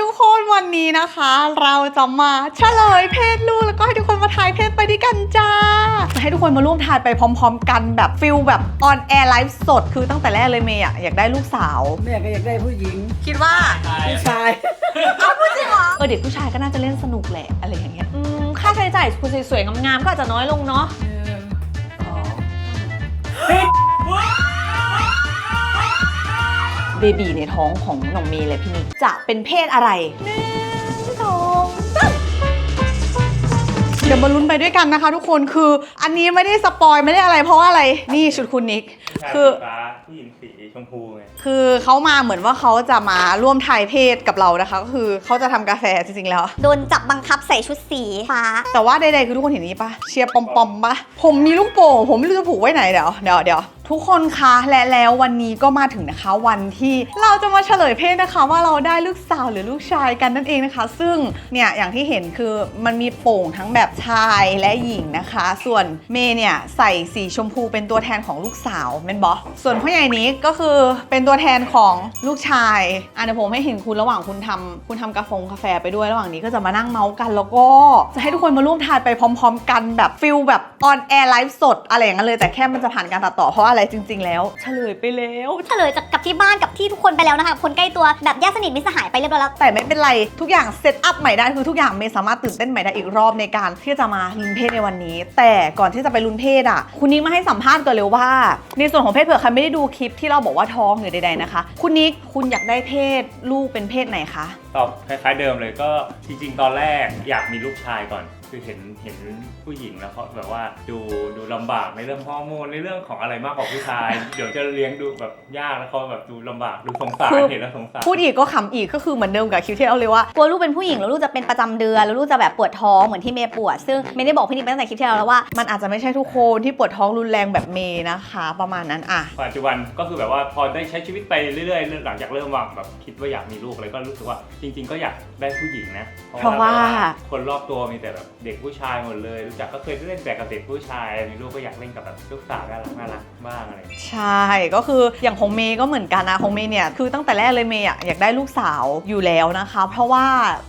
ทุกคนวันนี้นะคะ เราจะมาเฉลยเพศลูกแล้วก็ให้ทุกคนมาทายเพศไปด้วยกันจ้าจะให้ทุกคนมาร่วมทายไปพร้อม ๆ กันแบบฟิลแบบออนแอร์ไลฟ์สดคือตั้งแต่แรกเลยเมย์อะอยากได้ลูกสาว แม่ก็อยากได้ผู้หญิง คิดว่าผู้ชายเออเด็กผู้ชายก็น่าจะเล่นสนุกแหละอะไรอย่างเงี้ยอืมค่าใช้จ่ายคุณสวยๆงามๆก็อาจจะน้อยลงเนาะ เบบีในท้องของน้องเมย์เลยพี่นิกจะเป็นเพศอะไรหนึ่งสองสามเดี๋ยวมาลุ้นไปด้วยกันนะคะทุกคนคืออันนี้ไม่ได้สปอยไม่ได้อะไรเพราะว่าอะไรนี่ชุดคุณนิกคืออฟ้า ผู้หญิงสีชมพูไง คือเขามาเหมือนว่าเขาจะมาร่วมทายเพศกับเรานะคะ ก็คือเขาจะทำกาแฟจริงๆแล้ว โดนจับบังคับใส่ชุดสีฟ้า แต่ว่าใดๆคือทุกคนเห็นนี้ปะเชียร์ปอมปอมๆปะผมมีลูกโป่งผมไม่รู้จะผูกไว้ไหนเดี๋ยวเดี๋ยวเดี๋ยวทุกคนคะและแล้ววันนี้ก็มาถึงนะคะ วันที่เราจะมาเฉลยเพศนะคะ ว่าเราได้ลูกสาวหรือลูกชายกันนั่นเองนะคะ ซึ่งเนี่ยอย่างที่เห็นคือมันมีโป่งทั้งแบบชายและหญิงนะคะ ส่วนเมย์เนี่ยใส่สีชมพูเป็นตัวแทนของลูกสาวแม่นบอส่วนพ่อใหญ่นี้ก็คือเป็นตัวแทนของลูกชายอะเดี๋ยวผมให้เห็นคุณระหว่างคุณทำคุณทำกาแฟกาแฟไปด้วยระหว่างนี้ก็จะมานั่งเมาส์กัน แล้วก็จะให้ทุกคนมาร่วมทายไปพร้อม ๆ กันแบบฟิลแบบออนแอร์ไลฟ์สดอะไรอย่างนั้นเลยแต่แค่มันจะผ่านการตัดต่อเพราะอะไรจริง ๆ แล้ว เฉลยไปแล้วเฉลยจากกับที่บ้านกับที่ทุกคนไปแล้วนะคะคนใกล้ตัวแบบญาติสนิทมิตรสหายไปเรียบร้อยแล้วแต่ไม่เป็นไรทุกอย่างเซตอัพใหม่ได้คือทุกอย่างเมย์สามารถตื่นเต้นใหม่ได้อีกรอบในการที่จะมาลุ้นเพศในวันนี้ แต่ก่อนที่จะไปลุ้นเพศอะคุณนิกมาให้สัมภาษณ์ก่อนเลยว่า ในส่วนของเพศเผื่อใครไม่ได้ดูคลิปที่เราบอกว่าท้องหรือใดๆนะคะ คุณนิกคุณอยากได้เพศลูกเป็นเพศไหนคะ ตอบคล้ายๆเดิมเลยก็จริงๆ ตอนแรกอยากมีลูกชายก่อน คือเห็นเห็นผู้หญิงแล้วเขาแบบว่าดูดูลำบากในเรื่องฮอร์โมนในเรื่องของอะไรมากกว่าผู้ชาย เดี๋ยวจะเลี้ยงดูแบบยากแล้วเขาแบบดูลำบากดูสงสารคือ เห็นแล้วสงสาร พูดอีกก็ขำอีกก็คือเหมือนเดิมกับคลิปที่เราเลยว่ากลัวลูกเป็นผู้หญิงแล้วลูกจะเป็นประจำเดือนแล้วลูกจะแบบปวดท้องเหมือนที่เมย์ปวด ซึ่งไม่ได้บอกพี่นิกไปตั้งแต่คลิปที่แล้วแล้วว่ามันอาจจะไม่ใช่ทุกคนที่ปวดท้องรุนแรงแบบเมย์นะคะ ประมาณนั้นอะ ปัจจุบันก็คือแบบว่าพอได้ใช้ชีวิตไปเรื่อยๆ หลังจากเริ่มวางแบบคิดว่าอยากมีลูกอะไรก็รู้สึกว่าจริง ๆ ก็อยากได้ผู้หญิงนะเพราะว่าคนรอบตัวมีแต่แบบเด็กผู้ชายหมดเลยรู้จักก็เคยเล่นแต่กับเด็กผู้ชายมีลูกก็อยากเล่นกับแบบลูกสาวน่ารักน่ารักบ้างอะไรอย่างเงี้ยใช่ ก็คืออย่างของเมย์ก็เหมือนกันนะของเมย์เนี่ยคือตั้งแต่แรกเลยเมย์อะอยากได้ลูกสาวอยู่แล้วนะคะ เพราะว่า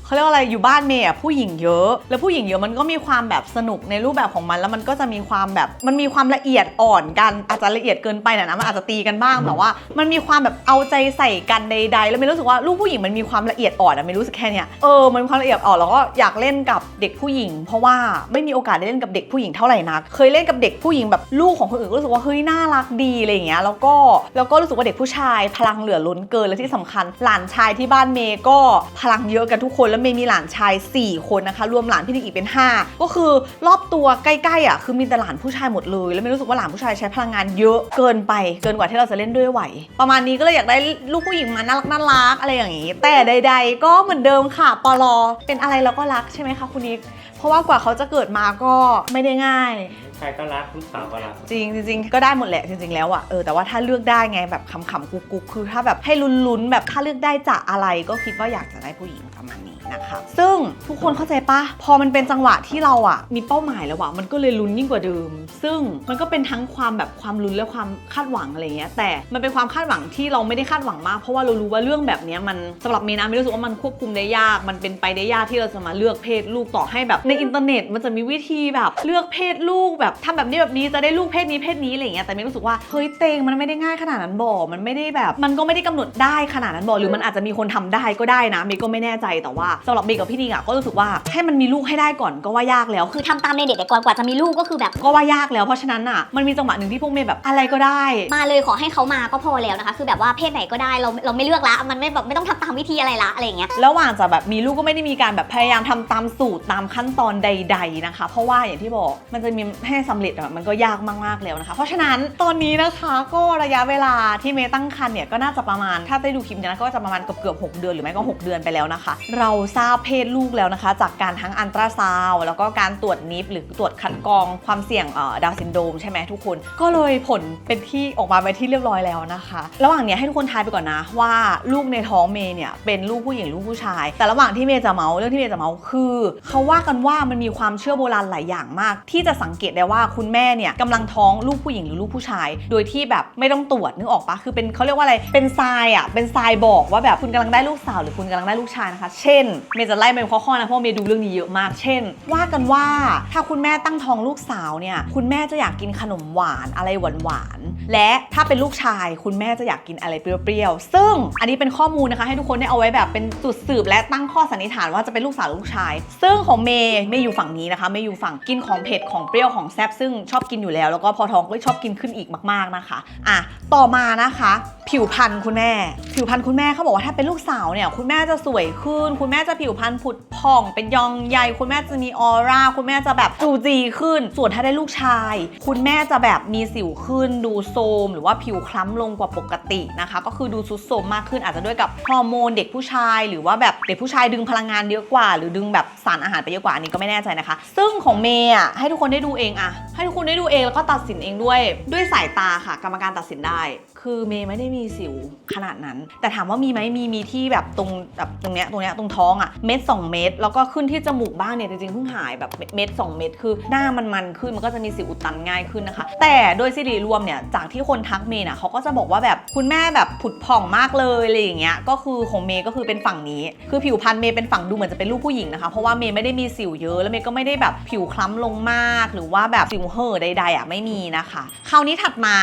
เขาเรียกว่าอะไรอยู่บ้านเมย์อะผู้หญิงเยอะ แล้วผู้หญิงเยอะมันก็มีความแบบสนุกในรูปแบบของมัน แล้วมันก็จะมีความแบบมันมีความละเอียดอ่อนกันอาจจะละเอียดเกินไปนะนะมันอาจจะตีกันบ้างแต่ว่า มันมีความแบบเอาใจใส่กันใดๆแล้วเมย์รู้สึกว่าลูกผู้หญิงมันมีความละเอียดอ่อนอะเมย์รู้สึกแค่เนี้ยเออมันมีความละเอียดอ่อนแล้วก็อยากเล่นกับเด็กผู้หญิงเพราะว่าไม่มีโอกาสได้เล่นกับเด็กผู้หญิงเท่าไหร่นัก เคยเล่นกับเด็กผู้หญิงแบบลูกของคนอื่นก็รู้สึกว่าเฮ้ยน่ารักดีอะไรอย่างเงี้ยแล้วก็แล้วก็รู้สึกว่าเด็กผู้ชาย พลังเหลือล้นเกินและที่สำคัญ หลานชายที่บ้านเมย์ก็พลังเยอะกันทุกคนแล้วเมย์มีหลานชาย 4 คนนะคะ รวมหลานพี่นิกอีกเป็น 5 ก็คือรอบตัวใกล้ๆอะคือมีแต่หลานผู้ชายหมดเลย แล้วเมย์รู้สึกว่าหลานผู้ชายใช้พลังงานเยอะเกินไปเกินกว่าที่เราจะเล่นด้วยไหว ประมาณนี้ก็เลยอยากได้ลูกผู้หญิงมาน่ารักน่ารักอะไรอย่างงี้ แต่ใด ๆ ก็เหมือนเดิมค่ะปลอเป็นอะไรเราก็รักใช่ไหมคะคุณนิก ราะว่ากว่าเขาจะเกิดมาก็ไม่ได้ง่ายลูกชายก็รักลูกสาวก็รัก จริงจริงๆก็ได้หมดแหละจริง ๆ แล้วอะเออแต่ว่าถ้าเลือกได้ไงแบบขำๆกุ๊กๆคือถ้าแบบให้ลุ้นๆแบบถ้าเลือกได้จะอะไรก็คิดว่าอยากจะได้ผู้หญิงประมาณนี้ นะคะ ซึ่งทุกคนเข้าใจปะพอมันเป็นจังหวะที่เราอะมีเป้าหมายแล้วอะมันก็เลยลุ้นยิ่งกว่าเดิม ซึ่งมันก็เป็นทั้งความแบบความลุ้นและความคาดหวังอะไรเงี้ยแต่มันเป็นความคาดหวังที่เราไม่ได้คาดหวังมากเพราะว่าเรารู้ว่าเรื่องแบบนี้มันสำหรับเมย์นะไม่รู้สึกว่ามันควบคุมได้ยาก มันเป็นไปได้ยากที่เราจะมาเลือกเพศลูกต่อให้แบบในอินเทอร์เน็ต มันจะมีวิธีแบบเลือกเพศลูกแบบทำแบบนี้แบบนี้จะได้ลูกเพศนี้เพศนี้อะไรเงี้ยแต่เมย์รู้สึกว่าเฮ้ยเตงมันไม่ได้ง่ายขนาดนั้นบ่มันไม่ได้แบบ มันก็ไม่ได้กำหนดได้ขนาดนั้นบ่หรือมันอาจจะมีคนทำได้ก็ได้นะเมก็ไม่แน่ใจแต่ว่าสำหรับเมย์กับพี่นิงอะก็รู้สึกว่าให้มันมีลูกให้ได้ก่อนก็ว่ายากแล้ว คือทำตามในเด็กแต่ก่อนกว่าจะมีลูกก็คือแบบ ก็ว่ายากแล้วเพราะฉะนั้นอะมันมีจังหวะหนึ่งที่พวกเมย์แบบอะไรก็ได้ มาเลยขอให้เขามาก็พอแล้วนะคะ คือแบบว่าเพศไหนก็ได้เราเราไม่เลือกละมันไม่แบบไม่ต้องทำตามวิธีอะไรละอะไรอย่างเงี้ย ระหว่างจะแบบมีลูกก็ไม่ได้มีการแบบพยายามทำตามสูตรตามขั้นตอนใด ๆนะคะ เพราะว่าอย่างที่บอกมันจะมีให้สำเร็จอะมันก็ยากมากๆแล้วนะคะ เพราะฉะนั้นตอนนี้นะคะก็ระยะเวลาที่เมย์ตั้งครรภ์เนี่ยก็น่าจะประมาณถ้าได้ดูคลิปเนี้นะก็จะประมาณเกือบเกือบๆหกเดือนหรือไม่ก็6เดือนไปแล้วนะคะ เราทราบเพศลูกแล้วนะคะ จากการทั้งอันตราซาวแล้วก็การตรวจนิฟหรือตรวจคัดกรองความเสี่ยงดาวซินโดมใช่ไหมทุกคน ก็เลยผลเป็นที่ออกมาไปนที่เรียบร้อยแล้วนะคะ ระหว่างเนี้ยให้ทุกคนทายไปก่อนนะ ว่าลูกในท้องเมย์เนี่ยเป็นลูกผู้หญิงลูกผู้ชาย แต่ระหว่างที่เมย์จะเมาส์เรื่องที่เมย์จะเมาส์คือเขาว่ากันว่ามันมีความเชื่อโบราณหลายอย่างมาก ที่จะสังเกตได้ว่าคุณแม่เนี่ยกำลังท้องลูกผู้หญิงหรือลูกผู้ชาย โดยที่แบบไม่ต้องตรวจนึกออกปะคือเป็นเขาเรียกว่าอะไรเป็นทรายอะเป็นทรายบอกว่าแบบคุณกำลังได้ลูกสาวหรือคุณกำลังได้ลูกชายนะคะ เช่นเมย์จะไล่เป็นข้อๆนะเพราะเมย์ดูเรื่องนี้เยอะมาก เช่น ว่ากันว่าถ้าคุณแม่ตั้งท้องลูกสาวเนี่ย คุณแม่จะอยากกินขนมหวานอะไรหวานๆและถ้าเป็นลูกชายคุณแม่จะอยากกินอะไรเปรี้ยวๆ ซึ่งอันนี้เป็นข้อมูลนะคะ ให้ทุกคนได้เอาไว้แบบเป็นจุดสืบและตั้งข้อสันนิษฐานว่าจะเป็นลูกสาวลูกชาย ซึ่งของเมย์เมย์อยู่ฝั่งนี้นะคะเมย์อยู่ฝั่งกินของเผ็ดของเปรี้ยวของแซ่บซึ่งชอบกินอยู่แล้ว แล้วก็พอท้องก็ชอบกินขึ้นอีกมากๆนะคะอะต่อมานะคะ ผิวพรรณคุณแม่ ผิวพรรณคุณแม่เขาบอกว่าถ้าเป็นลูกสาวเนี่ยคุณแม่จะสวยขึ้น คุณแม่จะผิวพรรณผุดผ่องเป็นยองใยคุณแม่จะมีออร่าคุณแม่จะแบบจูจีขึ้น ส่วนถ้าได้ลูกชาย คุณแม่จะแบบมีสิวขึ้นดูโทรมหรือว่าผิวคล้ำลงกว่าปกตินะคะ ก็คือดูซุดโทรมมากขึ้นอาจจะด้วยกับฮอร์โมนเด็กผู้ชาย หรือว่าแบบเด็กผู้ชายดึงพลังงานเยอะกว่า หรือดึงแบบสารอาหารไปเยอะกว่าอันนี้ก็ไม่แน่ใจนะคะ ซึ่งของเมย์อะให้ทุกคนได้ดูเองอะให้ทุกคนได้ดูเองแล้วก็ตัดสินเองด้วยด้วยสายตาค่ะ กรรมการตัดสินได้ คือเมย์ไม่ได้มีสิวขนาดนั้น แต่ถามว่ามีไหมมีมีที่แบบตรงแบบตรงเนี้ยตรงเนี้ยตรงท้องอะเม็ด2เม็ดแล้วก็ขึ้นที่จมูกบ้างเนี่ยจริงๆเพิ่งหายแบบเม็ด2เม็ดคือหน้ามันมันขึ้นมันก็จะมีสิวอุดตันง่ายขึ้นนะคะ แต่โดยสิริรวมเนี่ยจากที่คนทักเมย์น่ะเขาก็จะบอกว่าแบบคุณแม่แบบผุดผ่องมากเลยอะไรอย่างเงี้ยก็คือของเมย์ก็คือเป็นฝั่งนี้ คือผิวพรรณเมย์เป็นฝั่งดูเหมือนจะเป็นลูกผู้หญิงนะคะเพราะว่าเมย์ไม่ได้มีสิวเยอะแล้วเมย์ก็ไม่ได้แบบผิวคล้ำลงมาก หรือว่าแบบสิวเห่อใดๆอะไม่มีนะคะ คราวนี้ถัดมา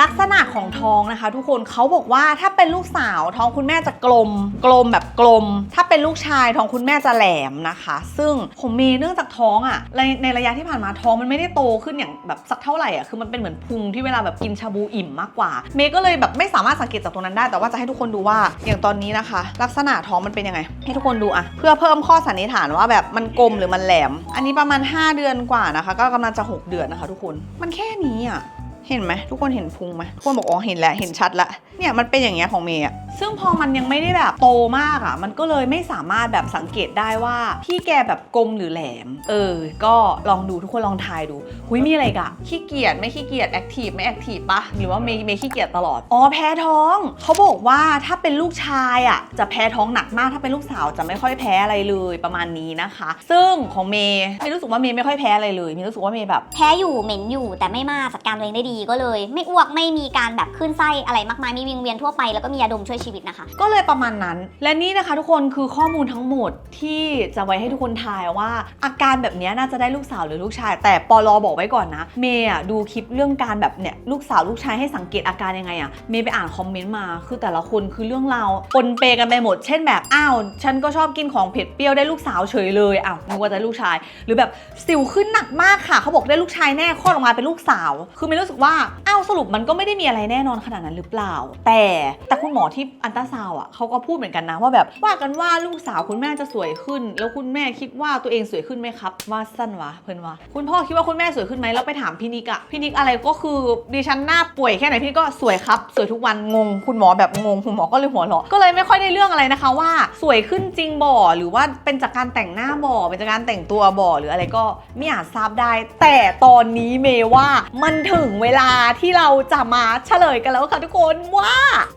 ลักษณะของท้องนะคะ ทุกคนเขาบอกว่าถ้าเป็นลูกสาวท้องคุณแม่จะกลม กลมแบบกลม ถ้าเป็นลูกชายท้องคุณแม่จะแหลมนะคะ ซึ่งของเมย์เนื่องจากท้องอะ่ะในในระยะที่ผ่านมาท้องมันไม่ได้โตขึ้นอย่างแบบสักเท่าไหร่อะ่ะคือมันเป็นเหมือนพุงที่เวลาแบบกินชาบูอิ่มมากกว่า เมย์ก็เลยแบบไม่สามารถสังเกตจากตรงนั้นได้แต่ว่าจะให้ทุกคนดูว่าอย่างตอนนี้นะคะ ลักษณะท้องมันเป็นยังไง ให้ทุกคนดูอะเพื่อเพิ่มข้อสันนิษฐานว่าแบบมันกลมหรือมันแหลม อันนี้ประมาณ 5 เดือนกว่านะคะ ก็กำลังจะ 6 เดือนนะคะ ทุกคนมันแค่นี้อะ เห็นไหมทุกคนเห็นพุงไหมทุกคนบอกอ๋อเห็นแล้วเห็นชัดละเนี่ยมันเป็นอย่างเงี้ยของเมย์อะซึ่งพอมันยังไม่ได้แบบโตมากอะมันก็เลยไม่สามารถแบบสังเกตได้ว่าพี่แกแบบกลมหรือแหลม เออ ก็ลองดูทุกคนลองทายดูหุยมีอะไรกะขี้เกียจไม่ขี้เกียจแอคทีฟไม่แอคทีฟปะหรือว่าเมย์เมย์ขี้เกียจตลอดอ๋อแพ้ท้องเขาบอกว่าถ้าเป็นลูกชายอะจะแพ้ท้องหนักมากถ้าเป็นลูกสาวจะไม่ค่อยแพ้อะไรเลยประมาณนี้นะคะ ซึ่งของเมย์เมย์รู้สึกว่าเมย์ไม่ค่อยแพ้อะไรเลยเมย์รู้สึกว่าเมย์แบบแพ้อยู่เหม็นอยู่แต่ไม่มากจัดการตัวเองได้ดีก็เลย ไม่อ้วกไม่มีการแบบขึ้นไส้อะไรมากมายมีวิงเวียนทั่วไปแล้วก็มียาดมช่วยชีวิตนะคะ ก็เลยประมาณนั้น และนี่นะคะทุกคนคือข้อมูลทั้งหมดที่จะไว้ให้ทุกคนทายว่า อาการแบบนี้น่าจะได้ลูกสาวหรือลูกชาย แต่ปอลอบอกไว้ก่อนนะ เมย์ดูคลิปเรื่องการแบบเนี่ยลูกสาวลูกชายให้สังเกตอาการยังไงอะเมย์ไปอ่านคอมเมนต์มา คือแต่ละคนคือเรื่องราวปนเปกันไปหมด เช่นแบบอ้าวฉันก็ชอบกินของเผ็ดเปรี้ยวได้ลูกสาวเฉยเลยอ้าวนึกว่าจะลูกชาย หรือแบบสิวขึ้นหนักมากค่ะ เขาบอกได้ลูกชายแน่คลอดออกมาเป็นลูกสาว คือเมย์รู้สึกว่าอ้าวสรุปมันก็ไม่ได้มีอะไรแน่นอนขนาดนั้นหรือเปล่า แต่แต่คุณหมอที่อันตราซาวอะเขาก็พูดเหมือนกันนะว่าแบบว่ากันว่าลูกสาวคุณแม่จะสวยขึ้น แล้วคุณแม่คิดว่าตัวเองสวยขึ้นไหมครับ ว่าสั้นวะเพื่อนว่าคุณพ่อคิดว่าคุณแม่สวยขึ้นไหมแล้วไปถามพี่นิกอะพี่นิกอะไรก็คือดิฉันหน้าป่วยแค่ไหนพี่ก็สวยครับ สวยทุกวันงง คุณหมอแบบงงคุณหมอก็เลยหัวเราะก็เลยไม่ค่อยได้เรื่องอะไรนะคะว่า สวยขึ้นจริงบ่หรือว่าเป็นจากการแต่งหน้าบ่เป็นจากการแต่งตัวบ่หรืออะไรก็ไม่อาจทราบได้ แต่ตอนนี้เมว่ามันถึงเวลาที่เราจะมาเฉลยกันแล้วค่ะทุกคนว่า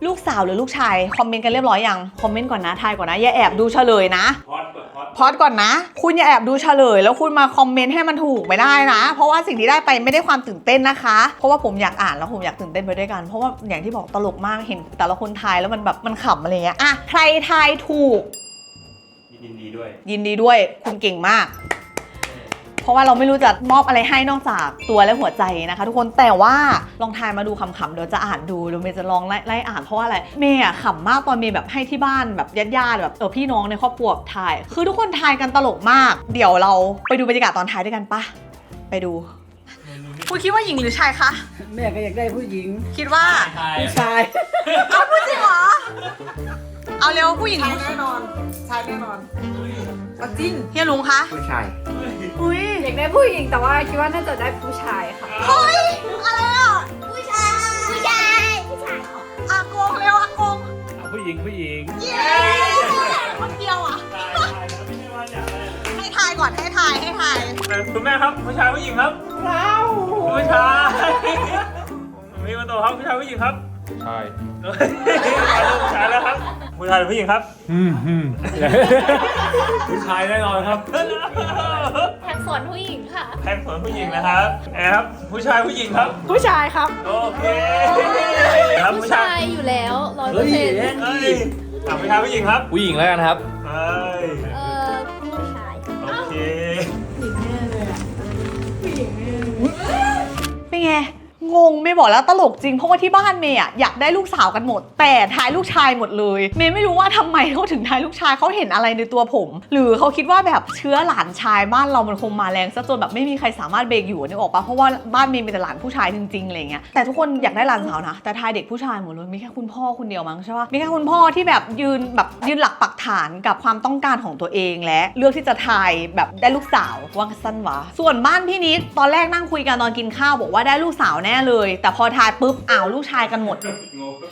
ลูกสาวหรือลูกชายคอมเมนต์กันเรียบร้อยยังคอมเมนต์ก่อนนะทายก่อนนะอย่าแอบดูเฉลยนะพอดเปิดพอดพอดก่อนนะ คุณอย่าแอบดูเฉลย แล้วคุณมาคอมเมนต์ให้มันถูกไม่ได้นะ เพราะว่าสิ่งที่ได้ไปไม่ได้ความตื่นเต้นนะคะ เพราะว่าผมอยากอ่านแล้วผมอยากตื่นเต้นไปด้วยกัน เพราะว่าอย่างที่บอกตลกมากเห็น แต่ละคนทายแล้วมันแบบมันขำอะไรเงี้ยอะใครทายถูกยินดีด้วย ยินดีด้วยคุณเก่งมาก เพราะว่าเราไม่รู้จะมอบอะไรให้นอกจากตัวและหัวใจนะคะ ทุกคนแต่ว่าลองทายมาดูคำๆเดี๋ยวจะอ่านดูเดี๋ยวเมย์จะลองไล่ไล่อ่านเพราะว่าอะไรเมย์อะขำมากตอนเมย์แบบให้ที่บ้านแบบญาติๆแบบเออพี่น้องในครอบครัวทาย คือทุกคนทายกันตลกมาก เดี๋ยวเราไปดูบรรยากาศตอนทายด้วยกันปะไปดูคุณคิดว่าหญิงหรือชายคะแม่ก็อยากได้ผู้หญิง คิดว่าผู้ชายเอาพูดจริงเหรอเอาเร็วผู้หญิงหรือแน่นอนชายแน่นอน ปักจิ้เฮียลุงคะผู้ชายอุ้ยอยากได้ผู้หญิงแต่ว่าคิดว่าน่าจะได้ผู้ชายค่ะเฮ้ยอะไรอะผู้ชายผู้ชายผู้ชายอากงเร็วอากงผู้หญิงผู้หญิงเย้คนเดียวอะให้ทายก่อนให้ทายให้ทายคุณแม่ครับผู้ชายผู้หญิงครับว้าวผู้ชายมีคนโตครับผู้ชายผู้หญิงครับ ใช่เอ้ยมาเริ่มผู้ชายแล้วครับผู้ชายหรือผู้หญิงครับอืมอืมผู้ชายแน่นอนครับแพนสอนผู้หญิงค่ะแพงสวนผู้หญิงนะครับแอบครับผู้ชายผู้หญิงครับ ผู้ชายครับ โอเคครับผู้ผู้ชาชายยอยู่แล้วร้อยเปอร์เซ็นต์เอ้ยอะผู้ชายผู้หญิงครับ ผู้หญิงแล้วกันครับเอ้ยเออผู้ชายโอเคเป็นไง งงไม่บอกแล้วตลกจริงเพราะว่าที่บ้านเมย์อะอยากได้ลูกสาวกันหมด แต่ทายลูกชายหมดเลย เมย์ไม่รู้ว่าทำไมเขาถึงทายลูกชายเขาเห็นอะไรในตัวผม หรือเขาคิดว่าแบบเชื้อหลานชายบ้านเรามันคงมาแรงซะจนแบบไม่มีใครสามารถเบรกอยู่นึกออกปะเพราะว่าบ้านเมย์มีแต่หลานผู้ชายจริงๆอะไรเงี้ยแต่ทุกคนอยากได้หลานสาวนะแต่ทายเด็กผู้ชายหมดเลยมีแค่คุณพ่อคนเดียวมั้งใช่ปะมีแค่คุณพ่อที่แบบยืนแบบยืนหลักปักฐานกับความต้องการของตัวเองและเลือกที่จะทายแบบได้ลูกสาวว่าสั้นวะส่วนบ้านพี่นิดตอนแรกนั่งคุยกันตอนกินข้าวบอกว่าได้ลูกสาวแน่เลย แต่พอทายปุ๊บอ้าวลูกชายกันหมด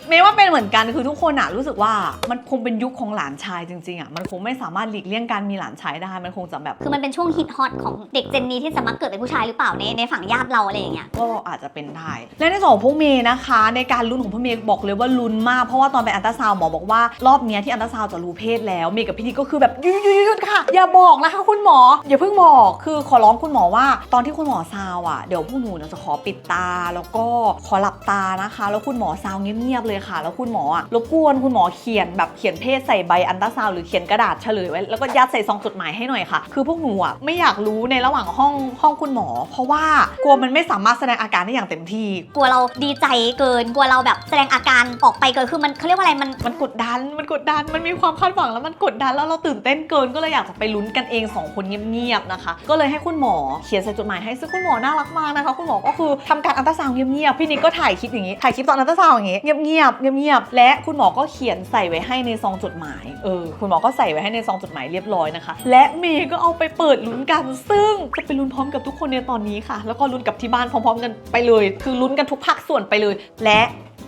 เมย์ว่าเป็นเหมือนกันคือทุกคนอะรู้สึกว่ามันคงเป็นยุคของหลานชายจริงๆอะมันคงไม่สามารถหลีกเลี่ยงการมีหลานชายได้มันคงจะแบบคือมันเป็นช่วงฮิตฮอตของเด็กเจนนี้ที่จะมักเกิดเป็นผู้ชายหรือเปล่าในในฝั่งญาติเราอะไรอย่างเงี้ยก็อาจจะเป็นได้และในส่วนของพวกเมย์นะคะ ในการลุ้นของพวกเมย์บอกเลยว่าลุ้นมากเพราะว่าตอนไปอันตราซาวน์หมอบอกว่ารอบเนี้ยที่อันตราซาวน์จะรู้เพศแล้วเมย์กับพี่นิกก็คือแบบหยุดหยุดหยุดค่ะ อย่าบอกนะคะคุณหมอ อย่าเพิ่งบอกคือขอร้องคุณหมอว่า ตอนที่คุณหมอซาวน์อะเดี๋ยวพวกหนูเนี่ยจะขอปิดตาแล้วก็ขอหลับตานะคะ แล้วคุณหมอซาวเงียบๆเลยค่ะ แล้วคุณหมออะรบกวนคุณหมอเขียนแบบเขียนเพศใส่ใบอันตราซาวหรือเขียนกระดาษเฉลยไว้แล้วก็ยัดใส่ซองจดหมายให้หน่อยค่ะ คือพวกหนูอะไม่อยากรู้ในระหว่างห้องห้องคุณหมอ เพราะว่ากลัวมันไม่สามารถแสดงอาการได้อย่างเต็มที่ กลัวเราดีใจเกิน กลัวเราแบบแสดงอาการออกไปเกิน คือมันเขาเรียกว่าอะไร มัน มันกดดัน มันกดดัน มันมีความคาดหวังแล้วมันกดดันแล้วเราตื่นเต้นเกิน ก็เลยอยากจะไปลุ้นกันเองสองคนเงียบๆนะคะ ก็เลยให้คุณหมอเขียนใส่จดหมายให้ซึ่งคุณหมอน่ารักมากนะคะ คุณหมอก็คือทำการอัลตราซาวน์เงียบๆ พี่นิกก็ถ่ายคลิปอย่างนี้ ถ่ายคลิปตอนอัลตราซาวอย่างนี้ เงียบๆ เงียบๆ และคุณหมอก็เขียนใส่ไว้ให้ในซองจดหมาย เออ คุณหมอก็ใส่ไว้ให้ในซองจดหมายเรียบร้อยนะคะ และเมย์ก็เอาไปเปิดลุ้นกัน ซึ่งจะไปลุ้นพร้อมกับทุกคนในตอนนี้ค่ะ แล้วก็ลุ้นกับที่บ้านพร้อม ๆ กันไปเลย คือลุ้นกันทุกภาคส่วนไปเลย และ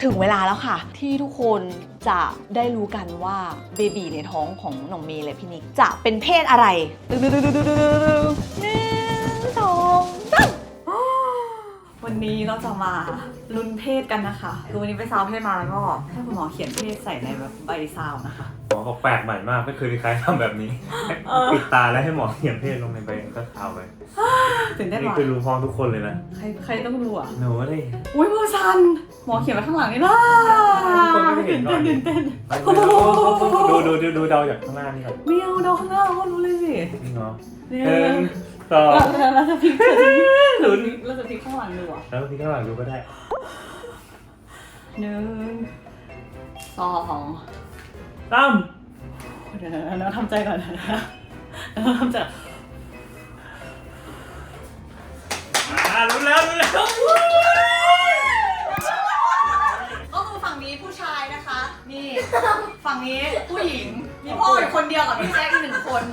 ถึงเวลาแล้วค่ะ ที่ทุกคนจะได้รู้กันว่าเบบีในท้องของน้องเมย์และพี่นิกจะเป็นเพศอะไรดึงดึงดึงดึงดึงดึงดึงหนึ่งสองสาม วันนี้เราจะมาลุ้นเพศกันนะคะคือวันนี้ไปซาวเพศมาแล้วก็ให้คุณหมอเขียนเพศใส่ในแบบใบซาวนะคะ หมอบอกแปลกใหม่มากไม่เคยมีใครทำแบบนี้เออ ปิดตาแล้วให้หมอเขียนเพศลงในใบก็เท้าไปตื่นเต้นนี่ว่ะคือรู้พร้อมทุกคนเลยนะใครใครต้องรู้อะ หนูเลยอุ้ยมือสั่นหมอเขียนไว้ข้างหลังนี่ล่ะทุกคนไม่เห็ตื่นนก่อเต้นนตื่นเต้นดูดูดูดูเดาจากข้างหน้านี่ครับเมียวเดาข้างหน้าเราก็รู้เลยสิจริงเหรอเนี่หนึ่งย สองเราเราจะพลิกเราจะพลิกลุ้นเราจะพลิกข้างหลังดูอะแล้วที่ข้างหลังดูก็ได้หนึ่งสองตั้มเดี๋ยวนะเราทำใจก่อนนะเราทำใจอ่ารู้แล้วรู้แล้วก็คือฝั่งนี้ผู้ชายนะคะ นี่ ฝั่งนี้ผู้หญิง มีพ่ออยู่คนเดียวกับพี่แจ๊คอีกหนึ่งคน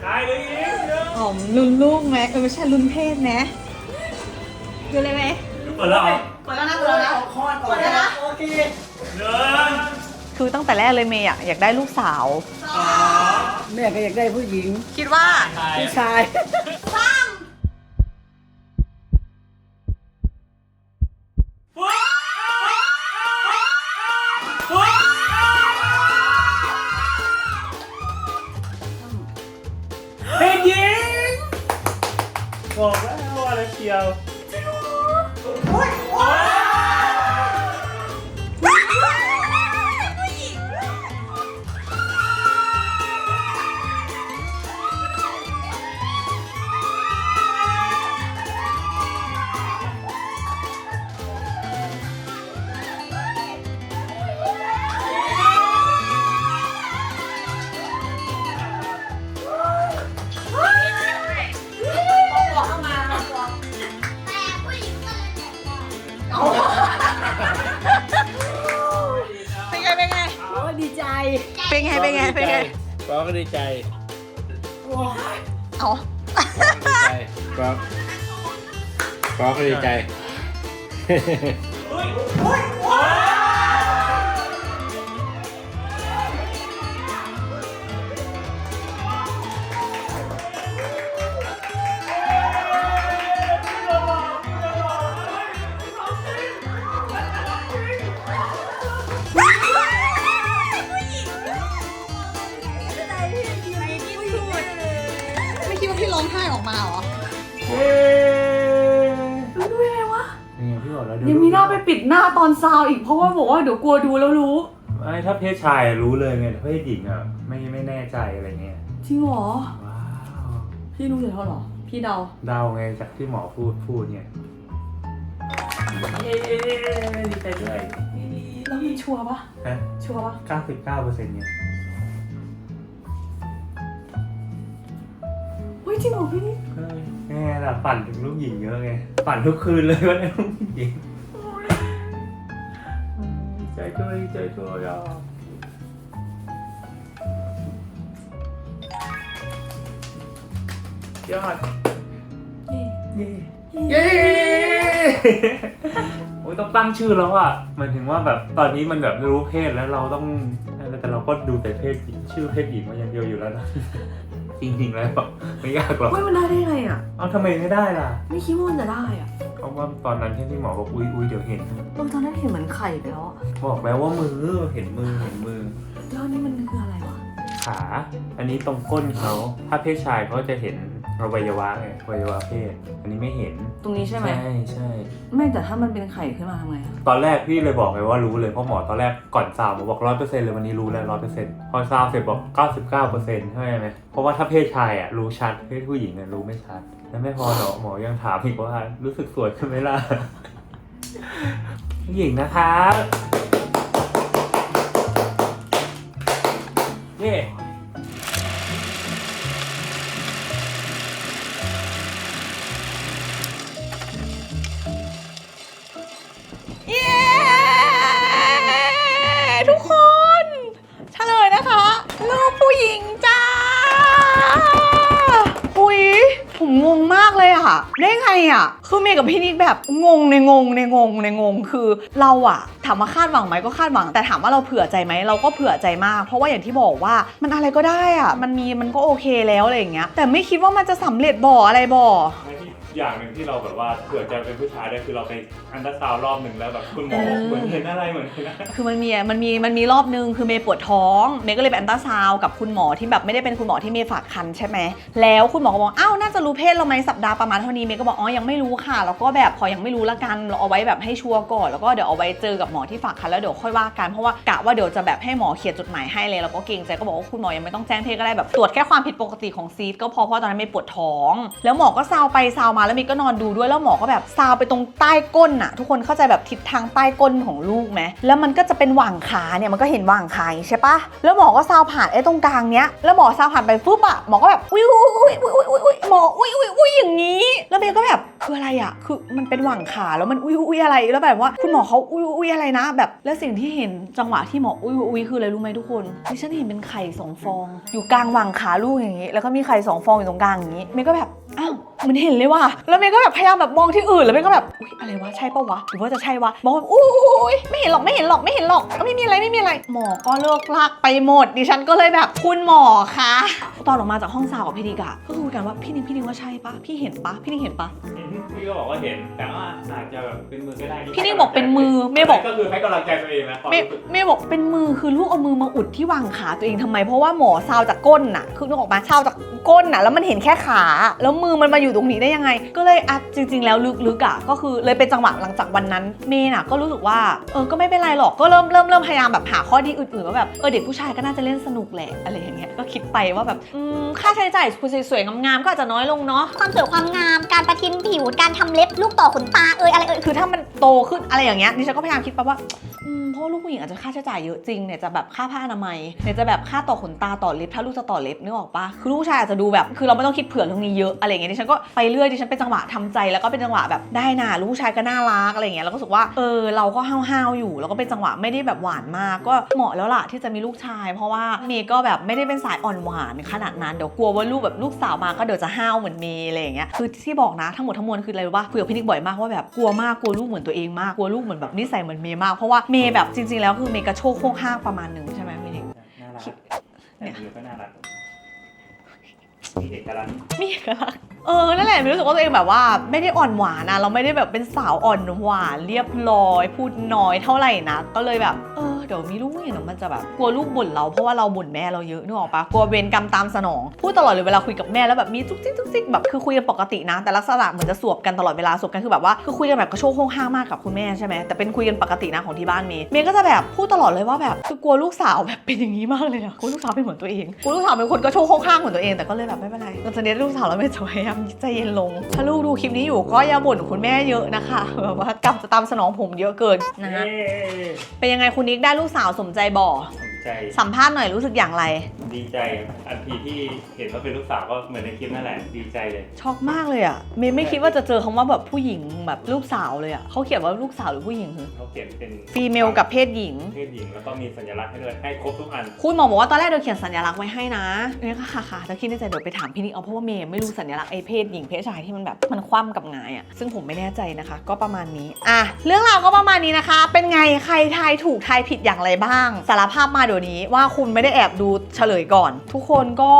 ใครเลยอีกเดี๋ยวอ๋อลุ้นลูกไหมเออไม่ใช่ลุ้นเพศนะดูเลยไหมเปิดแล้วเหรอเปิดแล้วนะเปิดแล้วนะคลอดก่อนเปิดแล้วนะโอเคหนึ่งคือตั้งแต่แรกเลยเมย์อะอยากได้ลูกสาว แม่ก็อยากได้ผู้หญิง คิดว่า ผู้ชาย フフフ。 ซาวอีกเพราะว่าบอกว่าเดี๋ยวกลัวดูแล้วรู้ไม่ถ้าเพศชายรู้เลยไงแต่เพศหญิงอะไม่ไม่แน่ใจอะไรเงี้ยจริงเหรอว้าวพี่รู้อยู่เท่าเหรอ พี่เดาเดาไงจากที่หมอพูดพูดเนี่ยเย้ดีใจด้วยแล้วมันชัวร์ปะฮะชัวร์ปะเก้าสิบเก้าเปอร์เซ็นต์เนี่ยเฮ้ยจริงเหรอพี่เฮ้ยแง่ล่ะปั่นถึงลูกหญิงเยอะไงปั่นทุกคืนเลยว่าได้ลูกหญิงดี ใจด้วยดีใจด้วยอะยอดเย้เย้โอ้ยต้องตั้งชื่อแล้วอะหมายถึงว่าแบบตอนนี้มันแบบรู้เพศแล้วเราต้องแต่เราก็ดูแต่เพศหญิงชื่อเพศหญิงมาอย่างเดียวอยู่แล้วนะ จริงๆแล้วไม่ยากหรอกเฮ้ยมันได้ได้ไงอะ เอาทำไมไม่ได้ล่ะไม่คิดว่ามันจะได้อะเพราะว่าตอนนั้นที่ที่หมอบอกอุ้ยอุ้ยเดี๋ยวเห็น เออตอนนั้นเห็นเหมือนไข่ไปแล้วอะบอกแล้วว่ามือเห็นมือเห็นมือ แล้วอันนี่มันคืออะไรวะขา อันนี้ตรงก้นเขา ถ้าเพศชายเขาจะเห็น อวัยวะไงอวัยวะเพศ อันนี้ไม่เห็น ตรงนี้ใช่ไหม ใช่ใช่ ไม่แต่ถ้ามันเป็นไข่ขึ้นมาทำไงอะตอนแรกพี่เลยบอกเลยว่ารู้เลยเพราะหมอตอนแรกก่อนซาวหมอบอกร้อยเปอร์เซ็นต์เลยวันนี้รู้แล้วร้อยเปอร์เซ็นต์พอซาวเสร็จบอกเก้าสิบเก้าเปอร์เซ็นต์ใช่ไหมเพราะว่าถ้าเพศชายอะรู้ชัดเพศผู้หญิงอะรู้ไม่ชัด แล้วไม่พอหรอหมอยังถามอีกว่ารู้สึกสวยขึ้นไหมล่ะ ผู้หญิงนะครับเได้ไงอะคือเมย์กับพี่นิกแบบงงในงงในงงในงง คือเราอะถามว่าคาดหวังไหมก็คาดหวัง แต่ถามว่าเราเผื่อใจไหมเราก็เผื่อใจมาก เพราะว่าอย่างที่บอกว่ามันอะไรก็ได้อะมันมีมันก็โอเคแล้วอะไรอย่างเงี้ย แต่ไม่คิดว่ามันจะสำเร็จบ่ออะไรบ่อ อย่างหนึ่งที่เราแบบว่าเผื่อจะเป็นผู้ชายได้คือเราไปอันตราซาวด์รอบหนึ่งแล้วแบบคุณหมอเออเหมือนเห็นอะไรเหมือนเห็นอะไร คือมันมีมันมีมันมีรอบนึงคือเมย์ปวดท้องเมย์ก็เลยไปอันตราซาวด์กับคุณหมอที่แบบไม่ได้เป็นคุณหมอที่เมย์ฝากคันใช่ไหมแล้วคุณหมอก็บอกอ้าวน่าจะรู้เพศเราไหมสัปดาห์ประมาณเท่านี้เมย์ก็บอกอ๋อยังไม่รู้ค่ะ แล้วก็แบบพอยังไม่รู้ละกันเราเอาไว้แบบให้ชัวร์ก่อนแล้วก็เดี๋ยวเอาไว้เจอกับหมอที่ฝากคันแล้วเดี๋ยวค่อยว่ากันเพราะว่ากะว่าเดี๋ยวจะแบบให้หมอเขียนจดหมายให้เลยแล้วก็เกรงใจก็บอกว่าคุณหมอยังไม่ต้องแจ้งเพศก็ได้แบบตรวจแค่ความผิดปกติของซีดก็พอเพราะตอนนั้นเมย์ปวดท้อง แล้วหมอก็ซาวไปซาวมาแล้วเมย์ก็นอนดูด้วยแล้วหมอก็แบบซาวไปตรงใต้ก้นนะทุกคนเข้าใจแบบทิศทางใต้ก้นของลูกไหมแล้วมันก็จะเป็นหว่างขาเนี่ยมันก็เห็นหว่างขาใช่ปะแล้วหมอก็ซาวผ่านไอ้ตรงกลางเนี้ยแล้วหมอซาวผ่านไปฟึบอะหมอก็แบบอุ้ยอุ้ยอุ้ยอุ้ยอุ้ยอุ้ยหมออุ้ยอุ้ยอุ้ยอย่างนี้ แล้วเมย์ก็แบบคืออะไรอะคือมันเป็นหว่างขาแล้วมันอุ้ยอุ้ยอะไรแล้วแบบว่าคุณหมอเขาอุ้ยอุ้ยอะไรนะ แบบแล้วสิ่งที่เห็นจังหวะที่หมออุ้ยอุ้ยคืออะไรรู้ไหมทุกคนดิฉันเห็นเป็นไข่สองฟอง อยู่กลางหว่างขาลูกอย่างนี้ แล้วก็มีไข่สองฟองอยู่ตรงกลางอย่างนี้เมย์ก็แบบ อ้าวมันเห็นเลยว่ะแล้วเมย์ก็แบบพยายามแบบมองที่อื่นแล้วเมย์ก็แบบอุ้ยอะไรวะใช่ปะวะหรือว่าจะใช่วะหมอแบบอุ้ยไม่เห็นหรอกไม่เห็นหรอกไม่เห็นหรอกไม่มีอะไรไม่มีอะไร หมอก็เลิกลากไปหมด ดิฉันก็เลยแบบคุณหมอคะตอนออกมาจากห้องซาวกับพี่นิกอะก็คุยกันว่าพี่นิกพี่นิกว่าใช่ปะพี่เห็นปะพี่นิกเห็นปะพี่ก็บอกว่าเห็นแต่ว่าอาจจะแบบเป็นมือก็ได้พี่นิ่งบอกเป็นมือเมย์บอกก็คือให้กำลังใจตัวเองนะความเมย์รู้สึกเมย์บอกเป็นมือคือลูกเอามือมาอุดที่วางขาตัวเองทำไมเพราะว่าหมอซาวจากก้นน่ะคือนึกออกมาซาวจากก้นน่ะแล้วมันเห็นแค่ขาแล้วมือมันมาอยู่ตรงนี้ได้ยังไง ก็เลยอะจริง ๆ แล้วลึกๆอะก็คือเลยเป็นจังหวะหลังจากวันนั้นเมย์น่ะก็รู้สึกว่าเออก็ไม่เป็นไรหรอกก็เริ่มเริ่มเริ่มพยายามแบบหาข้อดีอื่นๆว่าแบบเออเด็กผู้ชายก็น่าจะเล่นสนุกแหละอะไรอย่างเงี้ยก็คิดไปว่าแบบอืมค่าใช้จ่ายสวยๆงามๆก็อาจจะน้อยลงเนาะ ความสวยความงาม การประทินผิว การทำเล็บ ลูกต่อขนตา เอยอะไรเอยคือถ้ามันโตขึ้นอะไรอย่างเงี้ยดิฉันก็พยายามคิดไปว่าอืมเพราะว่าลูกผู้หญิงอาจจะค่าใช้จ่ายเยอะจริงเนี่ยจะแบบค่าผ้าอนามัยเนี่ยจะแบบค่าต่อขนตาต่อเล็บถ้าลูกจะต่อเล็บนึกออกปะคือลูกผู้ชายอาจจะดูแบบ คือเราไม่ต้องคิดเผื่อเรื่องนี้เยอะอะไรอย่างเงี้ยดิฉันก็ไปเรื่อยดิฉันเป็นจังหวะทำใจแล้วก็เป็นจังหวะแบบได้น่ะลูกผู้ชายก็น่ารักอะไรอย่างเงี้ยแล้วก็รู้สึกว่าเออเราก็ห้าวๆอยู่ แล้วก็เป็นจังหวะไม่ได้แบบหวานมากก็เหมาะแล้วล่ะที่จะมีลูกชาย เพราะว่าเมย์ก็แบบไม่ได้เป็นสายอ่อนหวานขนาดนั้นเดี๋ยวกลัวว่าลูกแบบลูกสาวมาก็เดี๋ยวจะห้าวเหมือนเมย์อะไรอย่างเงี้ยคือที่บอกนะทั้งหมดทั้งมวลคืออะไรรู้ป่ะคุยกับพี่นิกบ่อยมากว่าแบบกลัวมากกลัวลูกเหมือนตัวเองมากกลัวลูกเหมือนแบบนิสัยเหมือนเมย์มากเพราะว่าเมย์แบบจริง ๆแล้วคือเมย์กระโชกโคกห้างประมาณหนึ่งใช่ไหมพี่นิกน่ารักแต่มือก็น่ารัก มีเอกลักษณ์มีเอกลักษณ์เออ นั่นแหละมีรู้สึกว่าตัวเองแบบว่าไม่ได้อ่อนหวานนะ เราไม่ได้แบบเป็นสาวอ่อนหวานเรียบร้อย พูดน้อยเท่าไหร่นะ ก็เลยแบบ เออ เดี๋ยวมีลูกเนี่ยเดี๋ยวมันจะแบบกลัวลูกบ่นเราเพราะว่าเราบ่นแม่เราเยอะนึกออกปะกลัวเวรกรรมตามสนองพูดตลอดเลยเวลาคุยกับแม่แล้วแบบมีจุกจิกจุกจิกแบบคือคุยกันปกตินะ แต่ลักษณะเหมือนจะสวบกันตลอดเวลาสวบกันคือแบบว่าคือคุยกันแบบกระโชกโฮงห้างมากกับคุณแม่ใช่ไหมแต่เป็นคุยกันปกตินะของที่บ้านเมย์เมย์ก็จะแบบพูดตลอดเลยว่าแบบคือกลัวลูกสาวแบบเป็นอย่างนี้มากเลยอะกลัวลูกสาวเป็นเหมือนตัวเองกลัวลูกสาวเป็นคนกระโชกโฮงห้างเหมือนตัวเองแต่ก็เลยแบบไม่เป็นไรตอนนี้ลูกสาวแล้วเมย์จะพยายามใจเย็นลง ถ้าลูกดูคลิปนี้อยู่ก็อย่าบ่นคุณแม่เยอะนะคะแบบว่ากรรมจะตามสนองผมเยอะเกินนะฮะเย้เป็นยังไงคุณนิกได้ลูกสาวสมใจบ่อสน ใจสัมภาษณ์หน่อยรู้สึกอย่างไร ดีใจอันทีที่เห็นว่าเป็นลูกสาวก็เหมือนในคลิปนั่นแหละดีใจเลย ช็อกมากเลยอะเมย์ไม่คิดว่าจะเจอคำว่าแบบผู้หญิงแบบลูกสาวเลยอะเขาเขียนว่าลูกสาวหรือผู้หญิงคือเขาเขียนเป็นฟีเมลกับเพศหญิง เพศหญิงแล้วก็มีสัญลักษณ์ให้ด้วยให้ครบทุกอัน คุณหมอบอกว่าตอนแรกเดี๋ยวเขียนสัญลักษณ์ไว้ให้นะเนี่ยค่ะค่ะค่ะแต่คิดในใจเดี๋ยวไปถามพี่นิกเอาเพราะว่าเมย์ไม่รู้สัญลักษณ์ไอ้เพศหญิงเพศชายที่มันแบบมันคว่ำกับหงายอะซึ่งผมไม่แน่ใจนะคะ ก็ประมาณนี้อะเรื่องราวก็ประมาณนี้นะคะ เป็นไงใครทายถูกทายผิดอย่างไรบ้าง สารภาพมาเดี๋ยวนี้ว่าคุณไม่ได้แอบดูเฉลยก่อน ทุกคนก็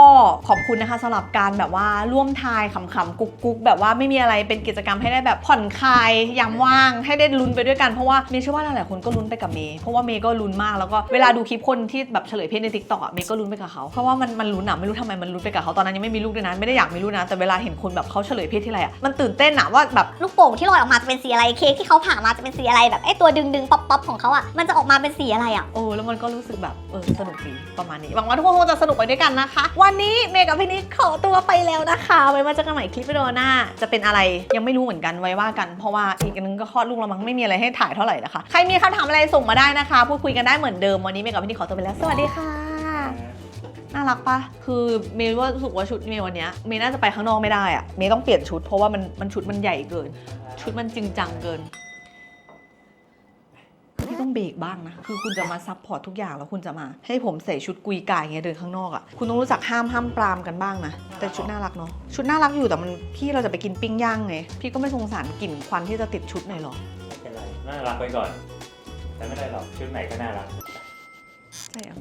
ขอบคุณนะคะสำหรับการแบบว่าร่วมทายขำๆกุ๊กกุ๊กๆ แบบว่าไม่มีอะไรเป็นกิจกรรมให้ได้แบบผ่อนคลายยามว่างให้ได้ลุ้นไปด้วยกันเพราะว่าเมย์เชื่อว่าหลายๆคนก็ลุ้นไปกับเมย์เพราะว่าเมย์ก็ลุ้นมากแล้วก็เวลาดูคลิปคนที่แบบเฉลยเพศในทิกตอกอะเมย์ก็ลุ้นไปกับเขาเพราะว่ามันมันลุ้นอะไม่รู้ทำไมมันลุ้นไปกับเขาตอนนั้นยังไม่มีลูกด้วยนะไม่ได้อยากมีลูกนะแต่เวลาเห็นคนแบบเขาเฉลยเพศที่ไรอะมันตื่นเต้นอะว่าแบบลูกโป่งที่ลอยออกมาจะเป็นสีอะไรเค้กที่เขาผ่ามาจะเป็นสีอะไรแบบไอ้ตัวดึงดึงป๊อปป๊อปของเขาอะมันจะออกมาเป็นสีอะไรอะโอ้แล้วมันก็รู้สึกแบบเออสนุกดีประมาณนี้หวังว่าทุกคนคงจะสนุกไปด้วยกันนะคะ วันนี้เมย์กับพี่นิกขอตัวไปแล้วนะคะไว้มาเจอกันใหม่คลิปวิดีโอหน้า จะเป็นอะไรยังไม่รู้เหมือนกันไว้ว่ากันเพราะว่าอีกอันนึงก็คลอดลูกแล้วมั้งไม่มีอะไรให้ถ่ายเท่าไหร่นะคะใครมีคำถามอะไรส่งมาได้นะคะพูดคุยกันได้เหมือนเดิมวันนี้เมย์กับพี่นิกขอตัวไปแล้วสวัสดีค่ะน่ารักปะคือเมย์ว่ารู้สึกว่าชุดเมย์วันเนี้ยเมย์น่าจะไปข้างนอกไม่ได้อะเมย์ต้องเปลี่ยนชุดเพราะว่ามันมันชุดมันใหญ่เกิน ชุดมันจริงจังเกินพี่ ต้องเบรกบ้างนะ คือคุณจะมาซับพอร์ตทุกอย่างแล้วคุณจะมา ให้ผมใส่ชุดกุยกายอย่างเงี้ยเดินข้างนอกอะ่ะ คุณต้องรู้จักห้ามห้ามปรามกันบ้างนะ แต่ชุดน่ารักเนาะ ชุดน่ารักอยู่แต่มันพี่เราจะไปกินปิ้งย่างไง พี่ก็ไม่สงสารกลิ่นควันที่จะติดชุดหน่อยหรอ ไม่เป็นไร น่ารักไปก่อน แต่ไม่ได้หรอก ชุดไหนก็น่ารัก ใช่อะ